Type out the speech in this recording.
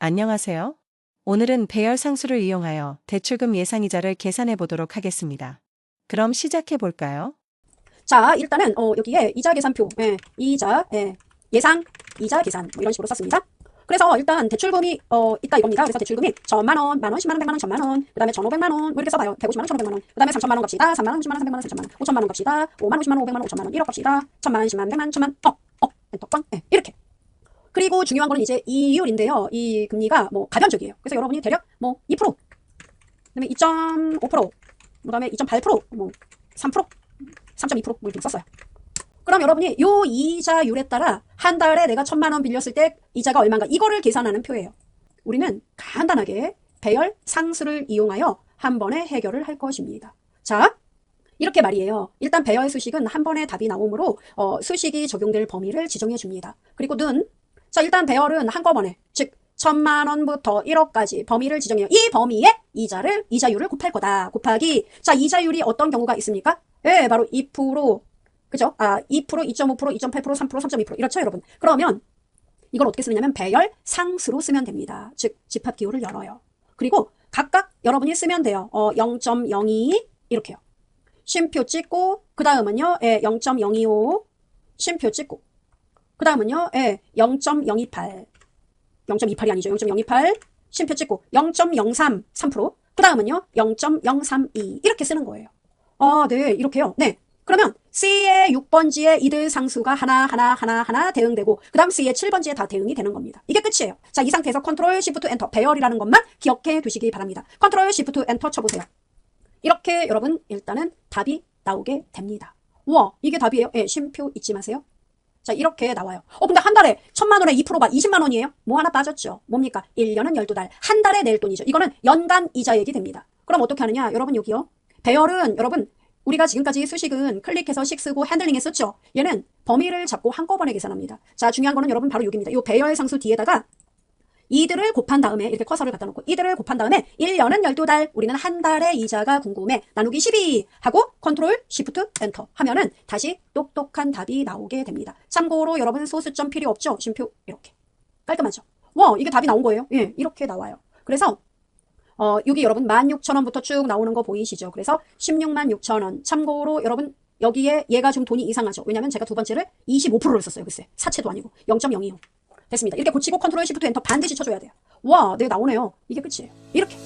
안녕하세요. 오늘은 배열 상수를 이용하여 대출금 예상이자를 계산해 보도록 하겠습니다. 그럼 시작해 볼까요? 자, 일단은 어, 여기에 이자 계산표, 예, 이자, 예, 예상, 이자 계산 뭐 이런 식으로 썼습니다. 그래서 일단 대출금이 어, 있다 이겁니다. 그래서 대출금이 천만 원, 만 원, 십만 원, 백만 원, 천만 원, 그 다음에 천오백만 원, 뭐 이렇게 써봐요. 백오십만 원, 천오백만 원, 그 다음에 삼천만 원 갑시다. 삼만 원, 십만 원, 삼백만 원, 삼천만 원, 오천만 원 갑시다. 오만, 오십만 원, 오백만 원, 오천만 원, 일억 갑시다. 천만, 십만, 백만, 천만, 어, 어, 엔터 꽝, 예, 이렇게. 그리고 중요한 거는 이제 이율인데요. 이 금리가 뭐 가변적이에요. 그래서 여러분이 대략 뭐 2%, 그다음에 2.5%, 그다음에 2.8%, 뭐 3%, 3.2%뭐 이렇게 썼어요. 그럼 여러분이 요 이자율에 따라 한 달에 내가 천만 원 빌렸을 때 이자가 얼마인가 이거를 계산하는 표예요. 우리는 간단하게 배열 상수를 이용하여 한 번에 해결을 할 것입니다. 자, 이렇게 말이에요. 일단 배열 수식은 한 번에 답이 나오므로 어, 수식이 적용될 범위를 지정해 줍니다. 그리고 는, 자 일단 배열은 한꺼번에 즉 천만 원부터 1억까지 범위를 지정해요. 이 범위에 이자를 이자율을 곱할 거다. 곱하기 자 이자율이 어떤 경우가 있습니까? 예, 바로 2%, 그죠? 아, 2%, 2.5%, 2.8%, 3%, 3.2% 이렇죠, 여러분? 그러면 이걸 어떻게 쓰느냐면 배열 상수로 쓰면 됩니다. 즉 집합 기호를 열어요. 그리고 각각 여러분이 쓰면 돼요. 어, 0.02 이렇게요. 쉼표 찍고 그 다음은요, 예, 0.025 쉼표 찍고 그 다음은요, 예, 0.028 0.28이 아니죠. 0.028 쉼표 찍고 0.03 3%. 그 다음은요, 0.032 이렇게 쓰는 거예요. 아, 네, 이렇게요. 네. 그러면 C의 6번지에 이들 상수가 하나, 하나, 하나, 하나 대응되고, 그 다음 C의 7번지에 다 대응이 되는 겁니다. 이게 끝이에요. 자, 이 상태에서 컨트롤 시프트 엔터, 배열이라는 것만 기억해 두시기 바랍니다. 컨트롤 시프트 엔터 쳐보세요. 이렇게 여러분, 일단은 답이 나오게 됩니다. 우와, 이게 답이에요. 예, 쉼표 잊지 마세요. 자, 이렇게 나와요. 어, 근데 한 달에 천만 원에 2%가 20만 원이에요? 뭐 하나 빠졌죠. 뭡니까? 1년은 12달. 한 달에 낼 돈이죠. 이거는 연간 이자액이 됩니다. 그럼 어떻게 하느냐? 여러분 여기요. 배열은 여러분 우리가 지금까지 수식은 클릭해서 식 쓰고 핸들링 했었죠. 얘는 범위를 잡고 한꺼번에 계산합니다. 자, 중요한 거는 여러분 바로 여기입니다. 이 배열 상수 뒤에다가 이들을 곱한 다음에 이렇게 커서를 갖다 놓고 이들을 곱한 다음에 1년은 12달 우리는 한 달의 이자가 궁금해 나누기 12 하고 컨트롤 시프트 엔터 하면은 다시 똑똑한 답이 나오게 됩니다. 참고로 여러분 소수점 필요 없죠? 쉼표 이렇게 깔끔하죠? 와 이게 답이 나온 거예요. 예 이렇게 나와요. 그래서 어, 여기 여러분 16,000원부터 쭉 나오는 거 보이시죠? 그래서 16만 6천원. 참고로 여러분 여기에 얘가 좀 돈이 이상하죠. 왜냐면 제가 두 번째를 25%를 썼어요. 글쎄. 사채도 아니고 0.025. 됐습니다. 이렇게 고치고 컨트롤 시프트 엔터 반드시 쳐줘야 돼요. 와, 네 나오네요. 이게 끝이에요. 이렇게.